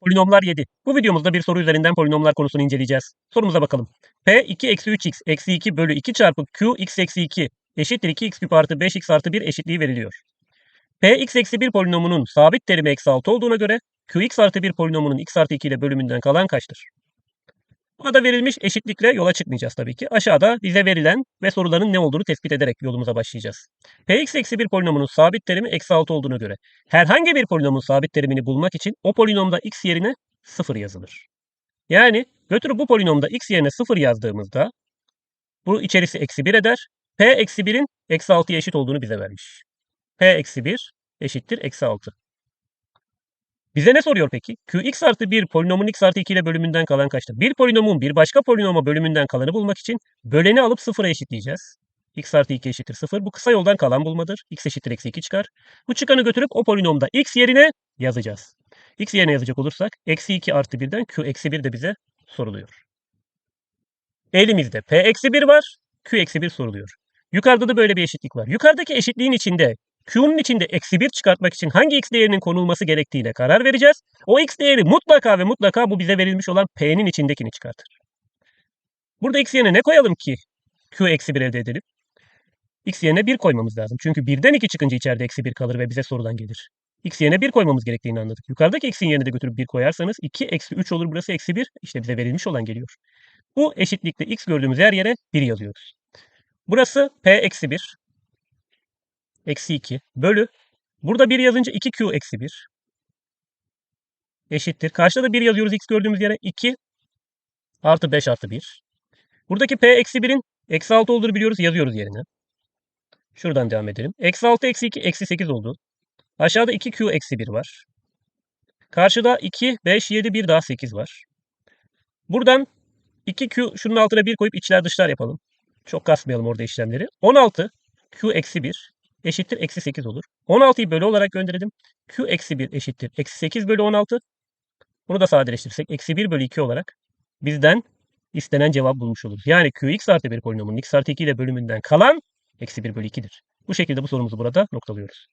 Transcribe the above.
Polinomlar 7. Bu videomuzda bir soru üzerinden polinomlar konusunu inceleyeceğiz. Sorumuza bakalım. P 2 eksi 3x eksi 2 bölü 2 çarpı q x eksi 2 eşittir 2x küp artı 5x artı 1 eşitliği veriliyor. P x eksi 1 polinomunun sabit terimi eksi 6 olduğuna göre qx artı 1 polinomunun x artı 2 ile bölümünden kalan kaçtır? Burada verilmiş eşitlikle yola çıkmayacağız tabii ki. Aşağıda bize verilen ve soruların ne olduğunu tespit ederek yolumuza başlayacağız. Px eksi 1 polinomunun sabit terimi eksi 6 olduğuna göre herhangi bir polinomun sabit terimini bulmak için o polinomda x yerine 0 yazılır. Yani götürüp bu polinomda x yerine 0 yazdığımızda bu içerisi eksi 1 eder. P eksi 1'in eksi 6'ya eşit olduğunu bize vermiş. P eksi 1 eşittir eksi 6. Bize ne soruyor peki? Qx artı 1 polinomun x artı 2 ile bölümünden kalan kaçtır? Bir polinomun bir başka polinoma bölümünden kalanı bulmak için böleni alıp sıfıra eşitleyeceğiz. x artı 2 eşittir 0. Bu kısa yoldan kalan bulmadır. x eşittir eksi 2 çıkar. Bu çıkanı götürüp o polinomda x yerine yazacağız. x yerine yazacak olursak eksi 2 artı 1'den q eksi 1 de bize soruluyor. Elimizde p eksi 1 var. q eksi 1 soruluyor. Yukarıda da böyle bir eşitlik var. Yukarıdaki eşitliğin içinde Q'nun içinde eksi 1 çıkartmak için hangi x değerinin konulması gerektiğine karar vereceğiz. O x değeri mutlaka ve mutlaka bu bize verilmiş olan P'nin içindekini çıkartır. Burada x yerine ne koyalım ki Q eksi 1 elde edelim? X yerine 1 koymamız lazım. Çünkü 1'den 2 çıkınca içeride eksi 1 kalır ve bize sorulan gelir. X yerine 1 koymamız gerektiğini anladık. Yukarıdaki x'in yerine de götürüp 1 koyarsanız 2 eksi 3 olur burası eksi 1. İşte bize verilmiş olan geliyor. Bu eşitlikte x gördüğümüz her yere 1 yazıyoruz. Burası P eksi 1 eksi 2 bölü. Burada 1 yazınca 2q eksi 1 eşittir. Karşıda da 1 yazıyoruz x gördüğümüz yere. 2 artı 5 artı 1. Buradaki p eksi 1'in eksi 6 olduğunu biliyoruz. Yazıyoruz yerine. Şuradan devam edelim. Eksi 6 eksi 2 eksi 8 oldu. Aşağıda 2q eksi 1 var. Karşıda 2, 5, 7, 1 daha 8 var. Buradan 2q şunun altına 1 koyup içler dışlar yapalım. Çok kasmayalım orada işlemleri. 16 q eksi 1 eşittir eksi 8 olur. 16'yı bölü olarak gönderelim. Q eksi 1 eşittir eksi 8 bölü 16. Bunu da sadeleştirirsek eksi 1 bölü 2 olarak bizden istenen cevap bulmuş oluruz. Yani Qx artı 1 polinomunun x artı 2 ile bölümünden kalan eksi 1 bölü 2'dir. Bu şekilde bu sorumuzu burada noktalıyoruz.